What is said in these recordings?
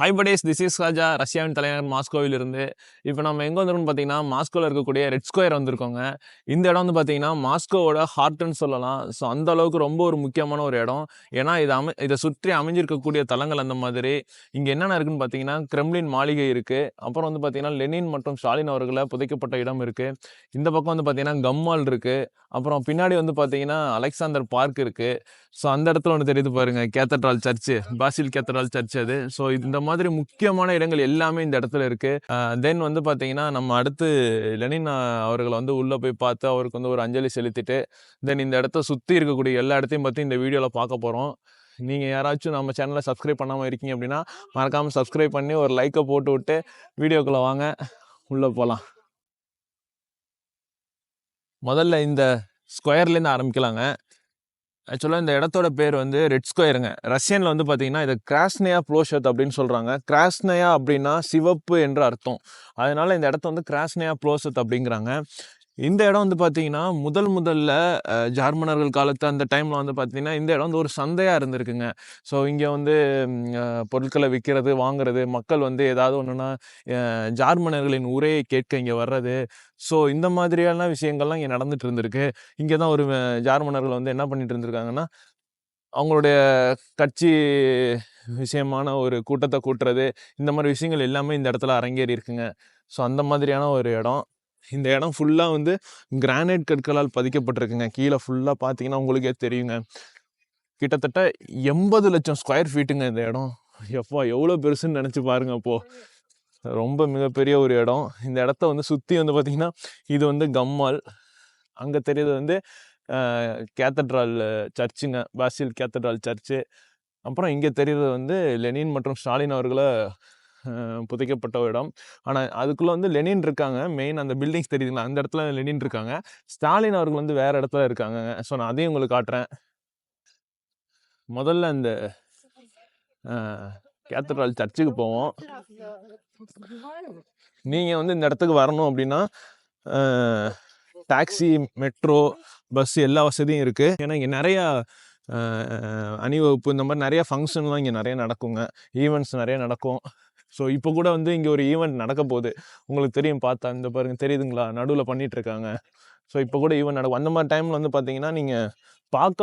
ஹைபடேஸ் this is ராஜா ரஷ்யாவின் தலைநகர் மாஸ்கோவில் இருந்து இப்போ நம்ம எங்கே வந்திருக்கோம்னு பார்த்தீங்கன்னா மாஸ்கோவில் இருக்கக்கூடிய ரெட் ஸ்கொயர் வந்திருக்கோங்க. இந்த இடம் வந்து பார்த்தீங்கன்னா மாஸ்கோவோட ஹார்ட்னு சொல்லலாம். ஸோ அந்த அளவுக்கு ரொம்ப ஒரு முக்கியமான ஒரு இடம். ஏன்னா இது அமை இதை சுற்றி அமைஞ்சிருக்கக்கூடிய தலங்கள் அந்த மாதிரி. இங்கே என்னென்ன இருக்குன்னு பார்த்தீங்கன்னா கிரெம்லின் மாளிகை இருக்குது அப்புறம் வந்து பார்த்தீங்கன்னா லெனின் மற்றும் ஸ்டாலின் அவர்களை புதைக்கப்பட்ட இடம் இருக்குது இந்த பக்கம் வந்து பார்த்தீங்கன்னா கம்மால் இருக்குது அப்புறம் பின்னாடி வந்து பார்த்தீங்கன்னா அலெக்சாந்தர் பார்க் இருக்குது ஸோ அந்த இடத்துல ஒன்று தெரியுது பாருங்க cathedral church Basil cathedral church அது. ஸோ இந்த மாதிரி முக்கியமான இடங்கள் எல்லாமே இந்த இடத்துல இருக்கு. தென் வந்து பார்த்தீங்கன்னா நம்ம அடுத்து லெனின் அவர்களை வந்து உள்ளே போய் பார்த்து அவருக்கு வந்து ஒரு அஞ்சலி செலுத்திட்டு தென் இந்த இடத்த சுற்றி இருக்கக்கூடிய எல்லா இடத்தையும் பற்றி இந்த வீடியோவில் பார்க்க போகிறோம் நீங்கள் யாராச்சும் நம்ம சேனலை சப்ஸ்கிரைப் பண்ணாமல் இருக்கீங்க அப்படின்னா மறக்காமல் சப்ஸ்கிரைப் பண்ணி ஒரு லைக்கை போட்டு விட்டு வீடியோக்குள்ளே வாங்க. உள்ளே போகலாம் முதல்ல இந்த ஸ்கொயர்லேருந்து ஆரம்பிக்கலாங்க. ஆக்சுவலாக இந்த இடத்தோட பேர் வந்து ரெட் ஸ்கொயருங்க. ரஷ்யனில் வந்து பார்த்தீங்கன்னா இதை கிராஸ்னயா ப்ளோஷத் அப்படின்னு சொல்கிறாங்க கிராஸ்னயா அப்படின்னா சிவப்பு என்று அர்த்தம். அதனால் இந்த இடத்த வந்து கிராஸ்னயா ப்ளோஷத் அப்படிங்கிறாங்க. இந்த இடம் வந்து பார்த்தீங்கன்னா முதல் முதல்ல ஜார்மனர்கள் காலத்து அந்த டைமில் வந்து பார்த்தீங்கன்னா இந்த இடம் வந்து ஒரு சந்தையாக இருந்திருக்குங்க. ஸோ இங்கே வந்து பொருட்களை விற்கிறது வாங்குறது மக்கள் வந்து ஏதாவது ஒன்றுனா ஜார்மனர்களின் உரையை கேட்க இங்கே வர்றது. ஸோ இந்த மாதிரியான விஷயங்கள்லாம் இங்கே நடந்துட்டு இருந்திருக்கு. இங்கே தான் ஒரு ஜார்மனர்கள் வந்து என்ன பண்ணிட்டு இருந்திருக்காங்கன்னா அவங்களுடைய கட்சி விஷயமான ஒரு கூட்டத்தை கூட்டுறது இந்த மாதிரி விஷயங்கள் எல்லாமே இந்த இடத்துல அரங்கேறி இருக்குங்க ஸோ அந்த மாதிரியான ஒரு இடம். இந்த இடம் ஃபுல்லாக வந்து கிரானைட் கற்களால் பதிக்கப்பட்டிருக்குங்க. கீழே ஃபுல்லாக பார்த்தீங்கன்னா உங்களுக்கே தெரியுங்க. கிட்டத்தட்ட எண்பது லட்சம் ஸ்கொயர் ஃபீட்டுங்க இந்த இடம். எப்பா எவ்வளோ பெருசுன்னு நினச்சி பாருங்க அப்போது ரொம்ப மிகப்பெரிய ஒரு இடம். இந்த இடத்த வந்து சுற்றி வந்து பார்த்திங்கன்னா இது வந்து கம்மால் அங்கே தெரியுது வந்து கேத்தட்ரால் சர்ச்சுங்க பாசில் கேத்தட்ரால் சர்ச்சு அப்புறம் இங்கே தெரியுறது வந்து லெனின் மற்றும் ஸ்டாலின் அவர்களை புதைக்கப்பட்ட ஒரு இடம். ஆனால் அதுக்குள்ளே வந்து லெனின் இருக்காங்க. மெயின் அந்த பில்டிங்ஸ் தெரியுதுங்களா? அந்த இடத்துல லெனின் இருக்காங்க. ஸ்டாலின் அவர்கள் வந்து வேறு இடத்துல இருக்காங்க. ஸோ நான் அதையும் உங்களுக்கு காட்டுறேன். முதல்ல இந்த கேத்தட்ரால் சர்ச்சுக்கு போவோம். நீங்கள் வந்து இந்த இடத்துக்கு வரணும் அப்படின்னா டாக்ஸி மெட்ரோ பஸ் எல்லா வசதியும் இருக்குது ஏன்னா இங்கே நிறையா அணிவகுப்பு இந்த மாதிரி நிறைய ஃபங்க்ஷன்லாம் இங்கே நிறைய நடக்குங்க. ஈவெண்ட்ஸ் நிறைய நடக்கும். ஸோ இப்போ கூட வந்து இங்கே ஒரு ஈவெண்ட் நடக்க போகுது உங்களுக்கு தெரியும் பார்த்தா இந்த பாருங்க தெரியுதுங்களா? நடுவில் பண்ணிட்டு இருக்காங்க ஸோ இப்போ கூட ஈவெண்ட் நடக்கும். அந்த மாதிரி டைமில் வந்து பார்த்தீங்கன்னா நீங்கள் பார்க்க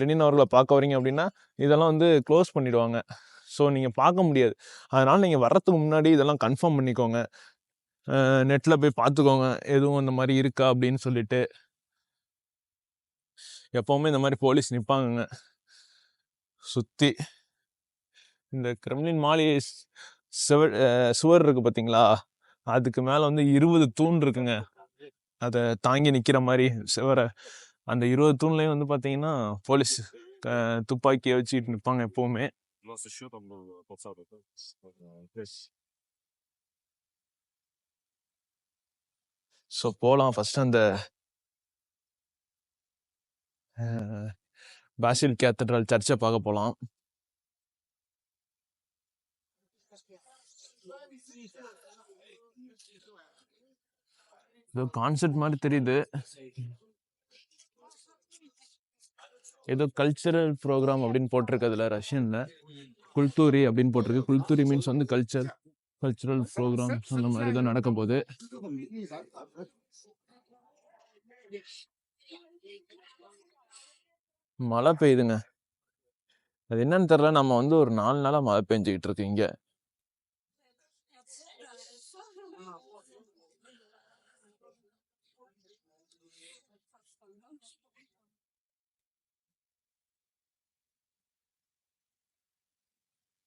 லெனின் அவர்களை பார்க்க வரீங்க அப்படின்னா இதெல்லாம் வந்து க்ளோஸ் பண்ணிடுவாங்க. ஸோ நீங்கள் பார்க்க முடியாது. அதனால் நீங்கள் வர்றதுக்கு முன்னாடி இதெல்லாம் கன்ஃபார்ம் பண்ணிக்கோங்க. நெட்டில் போய் பார்த்துக்கோங்க. எதுவும் இந்த மாதிரி இருக்கா அப்படின்னு சொல்லிட்டு. எப்போவுமே இந்த மாதிரி போலீஸ் நிற்பாங்கங்க சுற்றி இந்த கிரெம்லின் மாளிகை சுவர் சுவர் இருக்குது பார்த்தீங்களா அதுக்கு மேலே வந்து இருபது தூண் இருக்குங்க. அதை தாங்கி நிற்கிற மாதிரி சுவரை. அந்த இருபது தூண்லேயும் வந்து பார்த்தீங்கன்னா போலீஸ் துப்பாக்கியை வச்சுட்டு நிற்பாங்க எப்போவுமே. ஸோ போகலாம் ஃபஸ்ட்டு அந்த பாசில் கேத்தட்ரல் சர்ச்சை பார்க்க போகலாம் ஏதோ கான்செப்ட் மாதிரி தெரியுது. ஏதோ கல்ச்சரல் ப்ரோக்ராம் அப்படின்னு போட்டிருக்கு அதில் ரஷ்யனில். குல்தூரி அப்படின்னு போட்டிருக்கு. குல்தூரி மீன்ஸ் வந்து கல்ச்சர் கல்ச்சுரல் ப்ரோக்ராம்ஸ் அந்த மாதிரி தான் நடக்க போகுது மழை பெய்யுதுங்க. அது என்னன்னு தெரில நம்ம வந்து ஒரு நாலு நாளாக மழை பெஞ்சுக்கிட்டு இருக்கு இங்கே.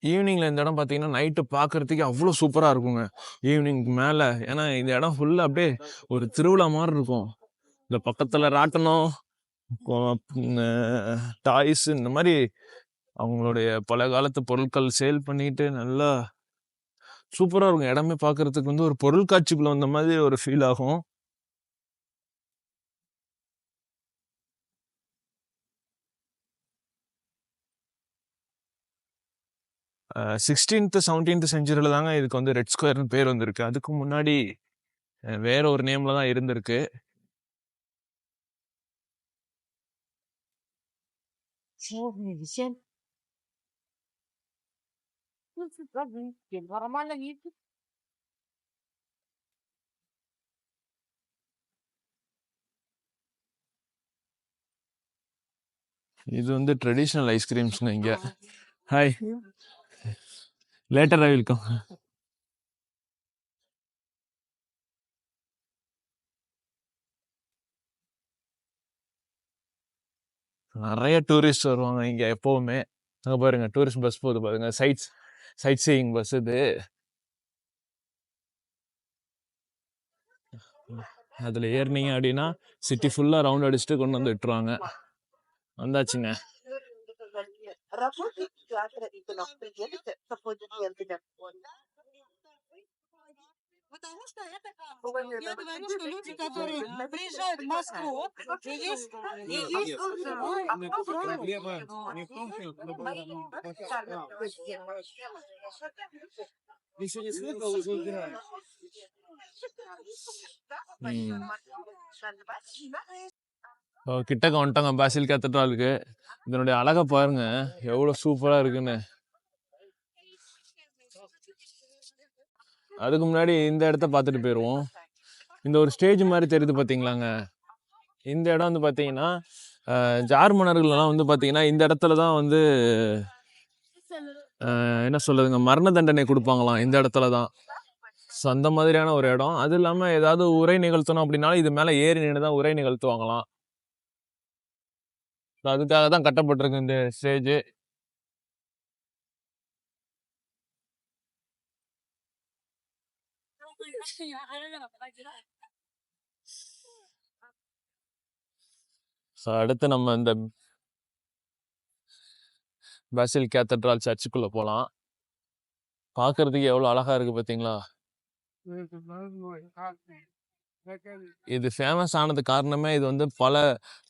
ஈவினிங்கில் இந்த இடம் பார்த்தீங்கன்னா நைட்டு பார்க்குறதுக்கு அவ்வளோ சூப்பராக இருக்குங்க. ஈவினிங் மேலே ஏன்னா இந்த இடம் ஃபுல்லாக அப்படியே ஒரு திருவிழா மாதிரி இருக்கும். இந்த பக்கத்தில் ராட்டனம் டாய்ஸ் இந்த மாதிரி அவங்களுடைய பல காலத்து பொருட்கள் சேல் பண்ணிட்டு நல்லா சூப்பராக இருக்கும். இடமே பார்க்கறதுக்கு வந்து ஒரு பொருட்காட்சிக்குள்ள வந்த மாதிரி ஒரு ஃபீல் ஆகும். சிக்ஸ்டீன்த்து செவன்டீன்த் செஞ்சுரியில் தாங்க இதுக்கு வந்து ரெட் ஸ்கொயர்னு பேர் வந்திருக்கு. அதுக்கு முன்னாடி வேற ஒரு நேமில் தான் இருந்திருக்கு. விஷயம். இது வந்து ட்ரெடிஷ்னல் ஐஸ்கிரீம்ஸ்ங்க இங்கே. ஹாய் லேட்டர் வெல்கம் நிறைய டூரிஸ்ட் வருவாங்க இங்க எப்பவுமே. அங்க பாருங்க டூரிஸ்ட் பஸ் போகுது பாருங்க. சைட்ஸ் சைட் சீயிங் பஸ் இது. அதுல ஏறினீங்க அப்படின்னா சிட்டி ஃபுல்லா ரவுண்ட் அடிச்சுட்டு கொண்டு வந்து விட்டுருவாங்க. வந்தாச்சுங்க. Работает театр и приедете с аплодисментами. Потому что это, я говорю, что люди, которые приезжают в Москву, и есть, и есть Проблема не в том, что еще не слышал, уже убирают. கிட்டக்க வந்துட்டாங்க பாசில் கேத்தட்ராலுக்கு இதனுடைய அழகை பாருங்க எவ்வளோ சூப்பராக இருக்குன்னு. அதுக்கு முன்னாடி இந்த இடத்த பார்த்துட்டு போயிடுவோம் இந்த ஒரு ஸ்டேஜ் மாதிரி தெரியுது பார்த்தீங்களாங்க இந்த இடம் வந்து பார்த்தீங்கன்னா ஜார் மன்னர்கள்லாம் வந்து பார்த்தீங்கன்னா இந்த இடத்துல தான் வந்து என்ன சொல்லுதுங்க மரண தண்டனை கொடுப்பாங்களாம் இந்த இடத்துல தான். ஸோ அந்த மாதிரியான ஒரு இடம். அது இல்லாமல் ஏதாவது உரை நிகழ்த்தணும் அப்படின்னாலும் இது மேலே ஏறி நின்று தான் உரை நிகழ்த்துவாங்களாம். ஸோ அதுக்காக தான் கட்டப்பட்டிருக்கு இந்த ஸ்டேஜ் ஸோ அடுத்து நம்ம இந்த பாசில் கேத்தட்ரால் சர்ச்சுக்குள்ளே போகலாம் பார்க்கறதுக்கு எவ்வளோ அழகாக இருக்குது பார்த்தீங்களா இது ஃபேமஸ் ஆனது காரணமே இது வந்து பல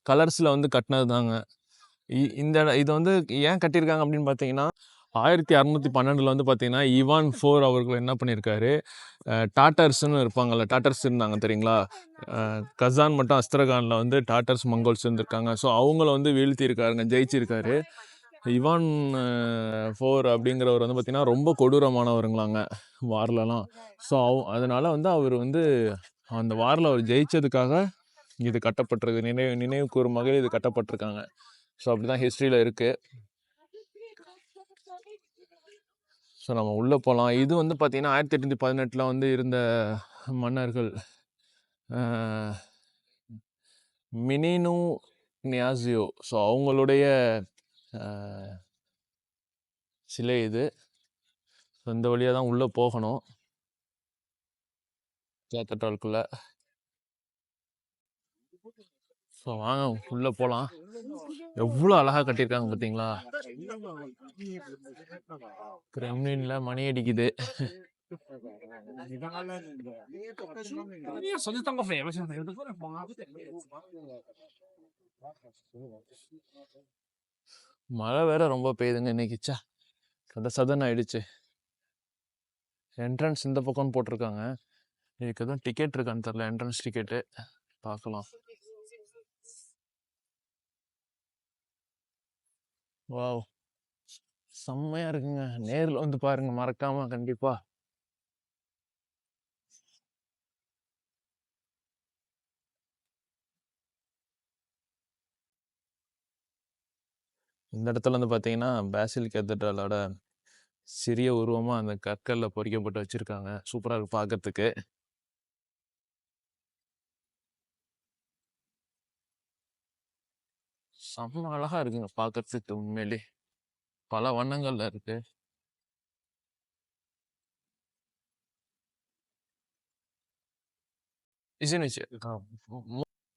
கலர்ஸில் வந்து கட்டினது தாங்க இந்த இது வந்து ஏன் கட்டியிருக்காங்க அப்படின்னு பார்த்தீங்கன்னா ஆயிரத்தி அறநூற்றி பன்னெண்டில் வந்து பார்த்தீங்கன்னா இவான் ஃபோர் அவர்கள் என்ன பண்ணியிருக்காரு? டாட்டர்ஸ்னு இருப்பாங்கல்ல டாட்டர்ஸ் இருந்தாங்க தெரியுங்களா? கசான் மட்டும் அஸ்திரகானில் வந்து டாட்டர்ஸ் மங்கோல்ஸ் இருந்திருக்காங்க. ஸோ அவங்கள வந்து வீழ்த்தியிருக்காருங்க ஜெயிச்சிருக்காரு. இவான் ஃபோர் அப்படிங்கிறவர் வந்து பார்த்தீங்கன்னா ரொம்ப கொடூரமானவருங்களாங்க வார்லலாம் ஸோ அவ அதனால வந்து அவர் வந்து அந்த வாரில் அவர் ஜெயித்ததுக்காக இது கட்டப்பட்டிருக்கு. நினைவு நினைவு கூறும் வகையில் இது கட்டப்பட்டிருக்காங்க. ஸோ அப்படி தான் ஹிஸ்ட்ரியில் இருக்குது ஸோ நம்ம உள்ளே போகலாம் இது வந்து பார்த்திங்கன்னா ஆயிரத்தி எட்நூற்றி பதினெட்டில் வந்து இருந்த மன்னர்கள் மினினு நியாசியோ. ஸோ அவங்களுடைய சிலை இது. ஸோ இந்த வழியாக தான் உள்ளே போகணும். கேத்தட்ரால்குள்ள ஸோ வாங்க உள்ளே போகலாம் எவ்வளோ அழகாக கட்டியிருக்காங்க பார்த்தீங்களா கிரெம்லின்ல மணி அடிக்குது. மழை வேற ரொம்ப பெய்யுதுங்க இன்னைக்கு ச்சே சத சதன் ஆயிடுச்சு. என்ட்ரன்ஸ் இந்த பக்கம்னு போட்டிருக்காங்க. இதுக்கு எதுவும் டிக்கெட் இருக்கான்னு தெரில என்ட்ரன்ஸ் டிக்கெட்டு பார்க்கலாம். வாவ் செம்மையாக இருக்குங்க. நேரில் வந்து பாருங்க. மறக்காம கண்டிப்பாக இந்த இடத்துல வந்து பார்த்தீங்கன்னா பேசில் கேத்தட்ரலோட சிறிய உருவமாக அந்த கற்களில் பொறிக்கப்பட்டு வச்சுருக்காங்க. சூப்பராக இருக்குது பார்க்கறதுக்கு செம்ம அழகா இருக்குங்க பார்க்கறதுக்கு உண்மையிலே. பல வண்ணங்கள்ல இருக்கு.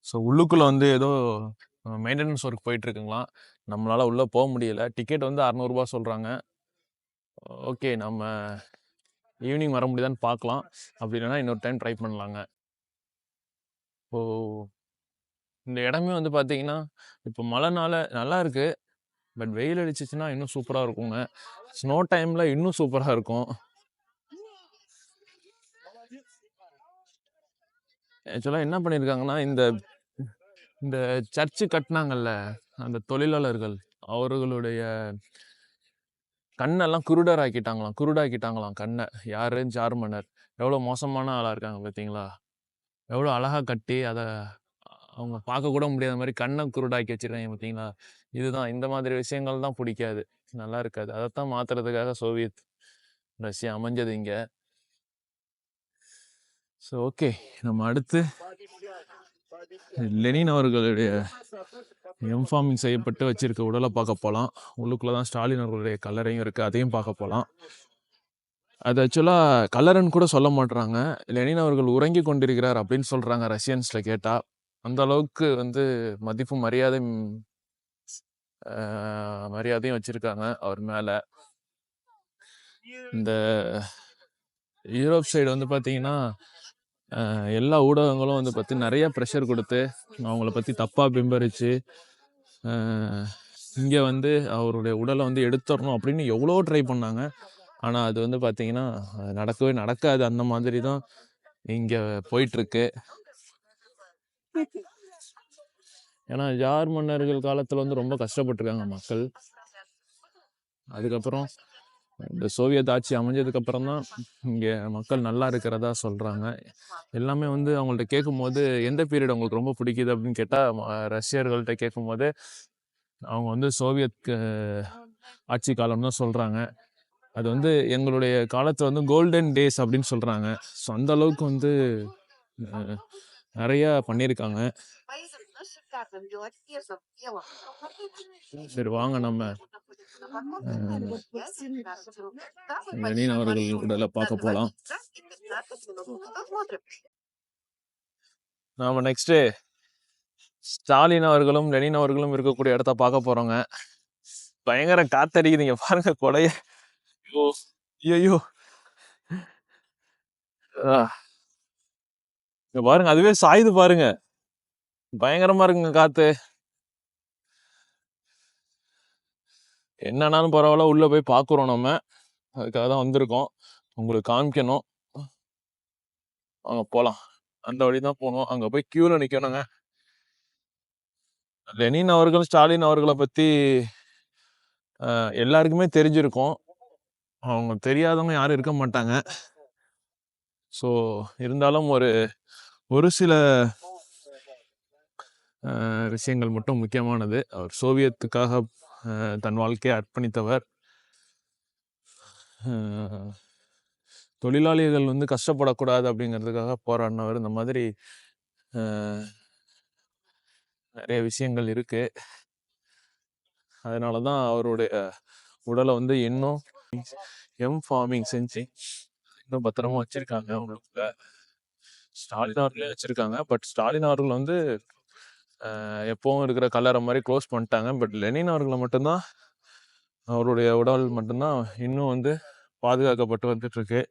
ஸோ உள்ளுக்குள்ள வந்து ஏதோ மெயின்டெனன்ஸ் ஒர்க் போயிட்டு இருக்குங்களாம் நம்மளால உள்ள போக முடியல. டிக்கெட் வந்து அறநூறுபா சொல்றாங்க. ஓகே நம்ம ஈவினிங் வர முடியுதான்னு பார்க்கலாம் அப்படி இல்லைன்னா இன்னொரு டைம் ட்ரை பண்ணலாங்க. ஓ இந்த இடமே வந்து பார்த்தீங்கன்னா இப்போ மழைனால நல்லா இருக்கு. பட் வெயில் அடிச்சிச்சுன்னா இன்னும் சூப்பராக இருக்குங்க. ஸ்னோ டைமில் இன்னும் சூப்பராக இருக்கும். ஆக்சுவலாக என்ன பண்ணியிருக்காங்கன்னா இந்த இந்த சர்ச்சு கட்டினாங்கல்ல அந்த தொழிலாளர்கள் அவர்களுடைய கண்ணெல்லாம் குருடர் ஆக்கிட்டாங்களாம் குருடாக்கிட்டாங்களாம் கண்ணை. யாரு? ஜார்மனர் எவ்வளோ மோசமான ஆளாக இருக்காங்க பார்த்தீங்களா எவ்வளோ அழகா கட்டி அதை அவங்க பார்க்க கூட முடியாத மாதிரி கண்ணை குருடாக்கி வச்சிருக்காங்க பார்த்தீங்களா? இதுதான். இந்த மாதிரி விஷயங்கள் தான் பிடிக்காது. நல்லா இருக்காது. அதைத்தான் மாத்துறதுக்காக சோவியத் ரஷ்யா அமைஞ்சது இங்க. ஸோ ஓகே நம்ம அடுத்து லெனின் அவர்களுடைய எம்ஃபார்மிங் செய்யப்பட்டு வச்சிருக்க உடலை பார்க்க போகலாம் உள்ளுக்குள்ள தான் ஸ்டாலின் அவர்களுடைய கல்லறையும் இருக்குது அதையும் பார்க்க போகலாம் அது ஆக்சுவலாக கல்லறைன்னு கூட சொல்ல மாட்றாங்க. லெனின் அவர்கள் உறங்கி கொண்டிருக்கிறார் அப்படின்னு சொல்கிறாங்க ரஷ்யன்ஸில் கேட்டால் அந்த அளவுக்கு வந்து மதிப்பு மரியாதை மரியாதையும் வச்சிருக்காங்க அவர் மேல. இந்த யூரோப் சைடு வந்து பார்த்தீங்கன்னா எல்லா ஊடகங்களும் வந்து பார்த்து நிறைய ப்ரெஷர் கொடுத்து அவங்கள பற்றி தப்பாக பிம்பரித்து இங்கே வந்து அவருடைய உடலை வந்து எடுத்துடணும் அப்படின்னு எவ்வளோ ட்ரை பண்ணாங்க. ஆனால் அது வந்து பார்த்தீங்கன்னா நடக்கவே நடக்காது. அந்த மாதிரி தான் இங்கே போயிட்டுருக்கு ஏன்னா ஜார் மன்னர்கள் காலத்தில் வந்து ரொம்ப கஷ்டப்பட்டிருக்காங்க மக்கள். அதுக்கப்புறம் இந்த சோவியத் ஆட்சி அமைஞ்சதுக்கப்புறம் தான் இங்கே மக்கள் நல்லா இருக்கிறதா சொல்கிறாங்க எல்லாமே வந்து அவங்கள்ட்ட கேட்கும்போது எந்த பீரியட் அவங்களுக்கு ரொம்ப பிடிக்குது அப்படின்னு கேட்டால் ரஷ்யர்கள்ட்ட கேட்கும்போது அவங்க வந்து சோவியத் ஆட்சி காலம் தான் சொல்கிறாங்க அது வந்து எங்களுடைய காலத்தில் வந்து கோல்டன் டேஸ் அப்படின்னு சொல்கிறாங்க ஸோ அந்த அளவுக்கு வந்து நிறையா பண்ணியிருக்காங்க. சரி வாங்க நம்ம லெனின் அவர்கள் உடலை பார்க்க போகலாம் நாம் நெக்ஸ்ட்டு ஸ்டாலின் அவர்களும் லெனின் அவர்களும் இருக்கக்கூடிய இடத்த பார்க்க போகிறோங்க பயங்கர காத்தடிக்குதுங்க. பாருங்க கொடைய. ஐயோ ஐயோ. இங்க பாருங்க அதுவே சாயுது பாருங்க. பயங்கரமா இருக்குங்க காத்து. என்னன்னாலும் பரவாயில்ல உள்ள போய் பார்க்குறோம் நம்ம. அதுக்காக தான் வந்திருக்கோம். உங்களுக்கு காமிக்கணும். அங்க போலாம். அந்த வழி தான் போகணும். அங்க போய் கியூல நிக்கணுங்க. லெனின் அவர்கள் ஸ்டாலின் அவர்களை பத்தி அஹ், எல்லாருக்குமே தெரிஞ்சிருக்கும். அவங்க தெரியாதவங்க யாரும் இருக்க மாட்டாங்க. ஸோ இருந்தாலும் ஒரு ஒரு சில விஷயங்கள் மட்டும் முக்கியமானது. அவர் சோவியத்துக்காக தன் வாழ்க்கையை அர்ப்பணித்தவர். தொழிலாளிகள் வந்து கஷ்டப்படக்கூடாது அப்படிங்கிறதுக்காக போராடினவர். இந்த மாதிரி நிறைய விஷயங்கள் இருக்கு. அதனால தான் அவருடைய உடலை வந்து இன்னும் எம் ஃபார்மிங் செஞ்சு இன்னும் பத்திரமா வச்சிருக்காங்க அவங்களுக்குள்ள. ஸ்டாலின் அவர்களே வச்சிருக்காங்க. பட் ஸ்டாலின் அவர்கள் வந்து எப்பவும் இருக்கிற கலரை மாதிரி க்ளோஸ் பண்ணிட்டாங்க. பட் லெனின் அவர்களை மட்டும்தான் அவருடைய உடல் மட்டும்தான் இன்னும் வந்து பாதுகாக்கப்பட்டு வந்துட்டு இருக்கு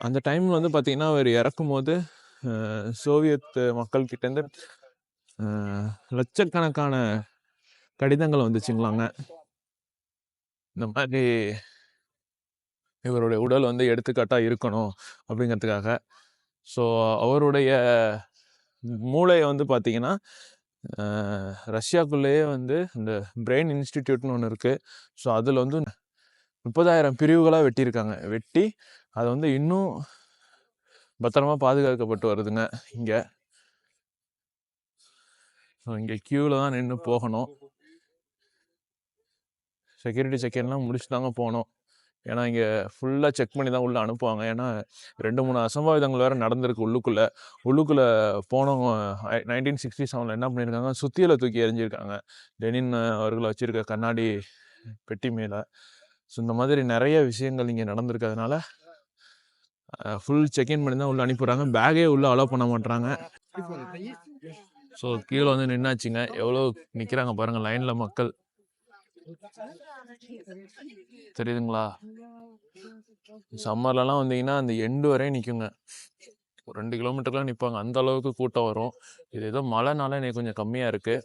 அந்த டைம்ல வந்து பாத்தீங்கன்னா அவர் இறக்கும் போது சோவியத் மக்கள் கிட்ட இருந்து அஹ், லட்சக்கணக்கான கடிதங்கள் வந்துச்சுங்களாங்க. இந்த மாதிரி இவருடைய உடல் வந்து எடுத்துக்காட்டாக இருக்கணும் அப்படிங்கிறதுக்காக. ஸோ அவருடைய மூளையை வந்து பார்த்தீங்கன்னா ரஷ்யாக்குள்ளேயே வந்து இந்த பிரெயின் இன்ஸ்டிடியூட்னு ஒன்று இருக்குது ஸோ அதில் வந்து முப்பதாயிரம் பிரிவுகளாக வெட்டியிருக்காங்க. வெட்டி அது வந்து இன்னும் பத்திரமா பாதுகாக்கப்பட்டு வருதுங்க இங்கே. ஸோ இங்கே க்யூவில் தான் நின்று போகணும். செக்யூரிட்டி செக்இன்லாம் முடிச்சு தாங்க போகணும். ஏன்னா இங்கே ஃபுல்லாக செக் பண்ணி தான் உள்ளே அனுப்புவாங்க. ஏன்னா ரெண்டு மூணு அசம்பாவிதங்கள் வேறு நடந்திருக்கு உள்ளுக்குள்ளே. உள்ளுக்குள்ளே போனவங்க நைன்டீன் சிக்ஸ்டி செவனில் என்ன பண்ணியிருக்காங்க? சுத்தியலை தூக்கி எறிஞ்சிருக்காங்க. லெனின் அவர்கள் வச்சிருக்க கண்ணாடி பெட்டி மேலே. ஸோ இந்த மாதிரி நிறைய விஷயங்கள் இங்கே நடந்திருக்கிறதுனால ஃபுல் செக்இன் பண்ணி தான் உள்ளே அனுப்பிடுறாங்க. பேக்கே உள்ளே அலோவ் பண்ண மாட்றாங்க. ஸோ கீழே வந்து நின்னாச்சுங்க. எவ்வளோ நிற்கிறாங்க பாருங்கள் லைனில் மக்கள். தெரியுதுங்களா? சம்மர்லலாம் வந்தீங்கன்னா அந்த எண்டு வரையும் நிற்குங்க ஒரு ரெண்டு கிலோமீட்டர்லாம் நிற்பாங்க அந்த அளவுக்கு கூட்டம் வரும். இது ஏதோ மழைனால எனக்கு கொஞ்சம் கம்மியாக இருக்கு.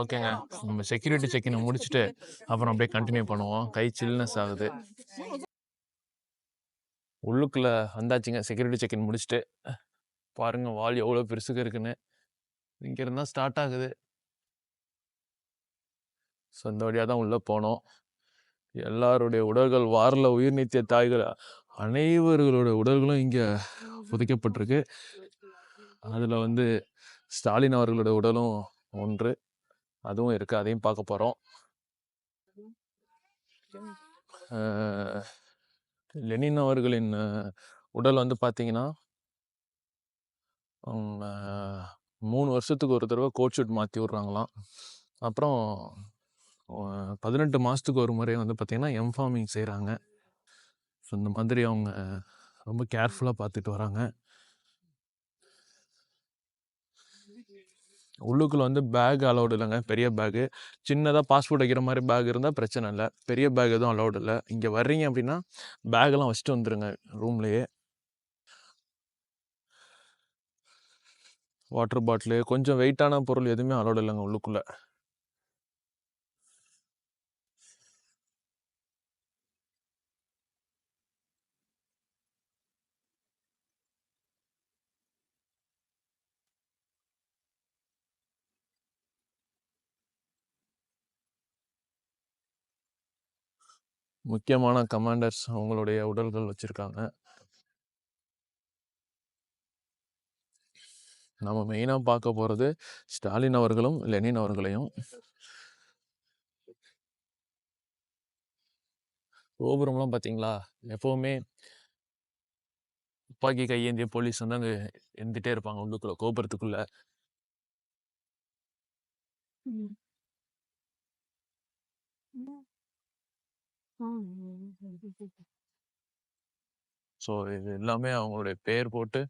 ஓகேங்க. நம்ம செக்யூரிட்டி செக்கினை முடிச்சுட்டு அப்புறம் அப்படியே கண்டினியூ பண்ணுவோம். கை சில்னஸ் ஆகுது. உள்ளுக்குள்ள வந்தாச்சுங்க. செக்யூரிட்டி செக்கின் முடிச்சுட்டு பாருங்கள் வால் எவ்வளோ பெருசுக்கு இருக்குன்னு. இங்கேருந்து தான் ஸ்டார்ட் ஆகுது. ஸோ இந்த வழியாக தான் உள்ளே போனோம். எல்லாருடைய உடல்கள் வாரில் உயிர் நீத்திய தாய்கள் அனைவர்களோட உடல்களும் இங்கே புதைக்கப்பட்டிருக்கு. அதில் வந்து ஸ்டாலின் அவர்களோட உடலும் ஒன்று. அதுவும் இருக்குது அதையும் பார்க்க போகிறோம் லெனின் அவர்களின் உடல் வந்து பார்த்தீங்கன்னா அவங்க மூணு வருஷத்துக்கு ஒரு தடவை கோட் ஷூட் மாற்றி விட்றாங்களாம். அப்புறம் பதினெட்டு மாதத்துக்கு ஒரு முறை வந்து பார்த்திங்கன்னா எம்ஃபார்மிங் செய்கிறாங்க ஸோ இந்த மாதிரி அவங்க ரொம்ப கேர்ஃபுல்லாக பார்த்துட்டு வராங்க. உள்ளுக்குள்ள வந்து பேக் அலௌடு இல்லைங்க. பெரிய பேகு சின்னதாக பாஸ்போர்ட் வைக்கிற மாதிரி பேக் இருந்தால் பிரச்சனை இல்லை. பெரிய பேக் எதுவும் அலௌடு இல்லை. இங்கே வர்றீங்க அப்படின்னா பேக்கெல்லாம் வச்சுட்டு வந்துடுங்க ரூம்லேயே வாட்டர் பாட்டிலு கொஞ்சம் வெயிட்டான பொருள் எதுவுமே அலோடு இல்லைங்க உள்ளுக்குள்ளே. முக்கியமான கமாண்டர்ஸ் அவங்களுடைய உடல்கள் வச்சுருக்காங்க. நம்ம மெயினாக பார்க்க போகிறது ஸ்டாலின் அவர்களும் லெனின் அவர்களையும். கோபுரம்லாம் பார்த்தீங்களா? எப்போவுமே துப்பாக்கி கையேந்திய போலீஸ் வந்து அங்கே இருந்துகிட்டே இருப்பாங்க உள்ளுக்குள்ள கோபுரத்துக்குள்ள. ஸோ இது எல்லாமே அவங்களுடைய பேர் போட்டு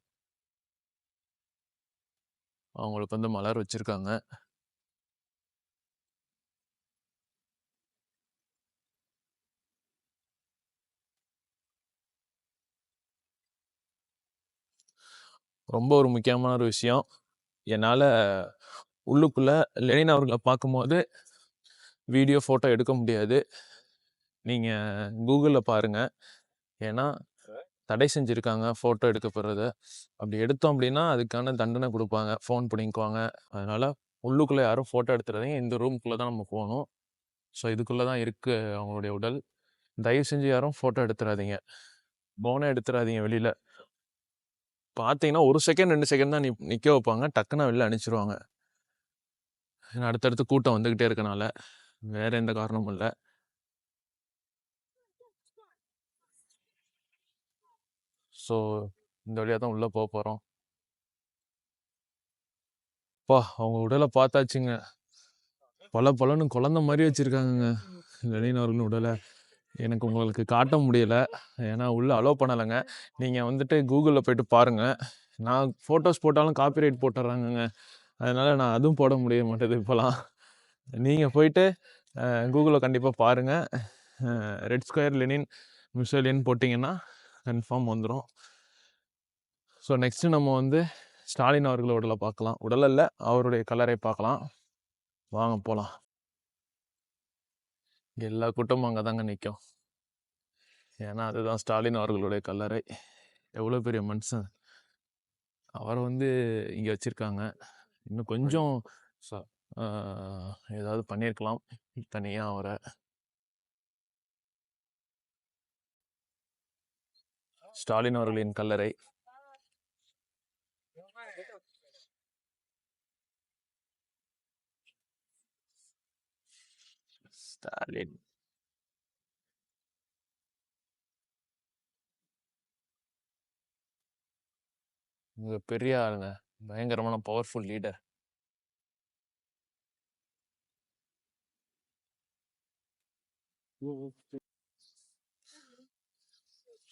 அவங்களுக்கு வந்து மலர் வச்சுருக்காங்க. ரொம்ப ஒரு முக்கியமான ஒரு விஷயம். என்னால் உள்ளுக்குள்ளே லெனின் அவர்களை பார்க்கும்போது வீடியோ ஃபோட்டோ எடுக்க முடியாது. நீங்கள் கூகுளில் பாருங்கள் ஏன்னா தடை செஞ்சுருக்காங்க ஃபோட்டோ எடுக்கப்படுறத. அப்படி எடுத்தோம் அப்படின்னா அதுக்கான தண்டனை கொடுப்பாங்க. ஃபோன் பிடிங்குவாங்க. அதனால் உள்ளுக்குள்ளே யாரும் ஃபோட்டோ எடுத்துறதையும் இந்த ரூம்குள்ளே தான் நம்ம போகணும். ஸோ இதுக்குள்ளே தான் இருக்குது அவங்களுடைய உடல். தயவு செஞ்சு யாரும் ஃபோட்டோ எடுத்துடாதீங்க போனை எடுத்துடாதீங்க வெளியில். பார்த்தீங்கன்னா ஒரு செகண்ட் ரெண்டு செகண்ட் தான் நி நிற்க வைப்பாங்க. டக்குன்னு வெளில அனுப்பிச்சிருவாங்க. ஏன்னா அடுத்தடுத்து கூட்டம் வந்துக்கிட்டே இருக்கனால வேறு எந்த காரணமும் இல்லை. ஸோ இந்த வழியாக தான் உள்ளே போக போகிறோம் பா அவங்க உடலை பார்த்தாச்சுங்க. பல பலன்னு குழந்த மாதிரி வச்சுருக்காங்கங்க. லெனின் உடலை. எனக்கு உங்களுக்கு காட்ட முடியலை. ஏன்னா உள்ளே அலோவ் பண்ணலைங்க. நீங்கள் வந்துட்டு கூகுளில் போயிட்டு பாருங்கள் நான் ஃபோட்டோஸ் போட்டாலும் காப்பிரைட் போட்டுறாங்கங்க. அதனால் நான் அதுவும் போட முடிய மாட்டேது இப்போலாம். நீங்கள் போயிட்டு கூகுளில் கண்டிப்பாக பாருங்கள் ரெட் ஸ்கொயர் லெனின் மிசோலின் போட்டிங்கன்னா கன்ஃபார்ம் வந்துடும் ஸோ நெக்ஸ்ட்டு நம்ம வந்து ஸ்டாலின் அவர்கள் உடலை பார்க்கலாம். உடல் அல்ல அவருடைய கலரை பார்க்கலாம். வாங்க போகலாம் எல்லா கூட்டமும் அங்கே தாங்க நிற்கும் ஏன்னா அதுதான் ஸ்டாலின் அவர்களுடைய கல்லறை எவ்வளோ பெரிய மனுஷன். அவரை வந்து இங்கே வச்சுருக்காங்க. இன்னும் கொஞ்சம் ஏதாவது பண்ணியிருக்கலாம். தனியாக அவரை. ஸ்டாலின் அவர்களின் கல்லறை. ஸ்டாலின். இவங்க பெரிய ஆளுங்க. பயங்கரமான பவர்ஃபுல் லீடர்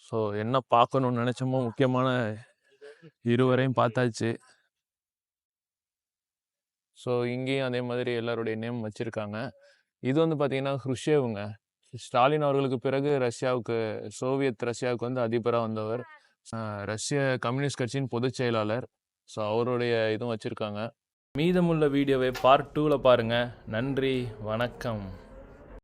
ஸோ என்ன பார்க்கணும்னு நினச்சோமோ முக்கியமான இருவரையும் பார்த்தாச்சு ஸோ இங்கேயும் அதே மாதிரி எல்லாருடைய நேம் வச்சுருக்காங்க. இது வந்து பார்த்திங்கன்னா ஹ்ருஷேவுங்க ஸ்டாலின் அவர்களுக்கு பிறகு ரஷ்யாவுக்கு சோவியத் ரஷ்யாவுக்கு வந்து அதிபராக வந்தவர். ரஷ்ய கம்யூனிஸ்ட் கட்சியின் பொதுச் செயலாளர். ஸோ அவருடைய இதுவும் வச்சுருக்காங்க. மீதமுள்ள வீடியோவை பார்ட் டூவில் பாருங்கள் நன்றி வணக்கம்.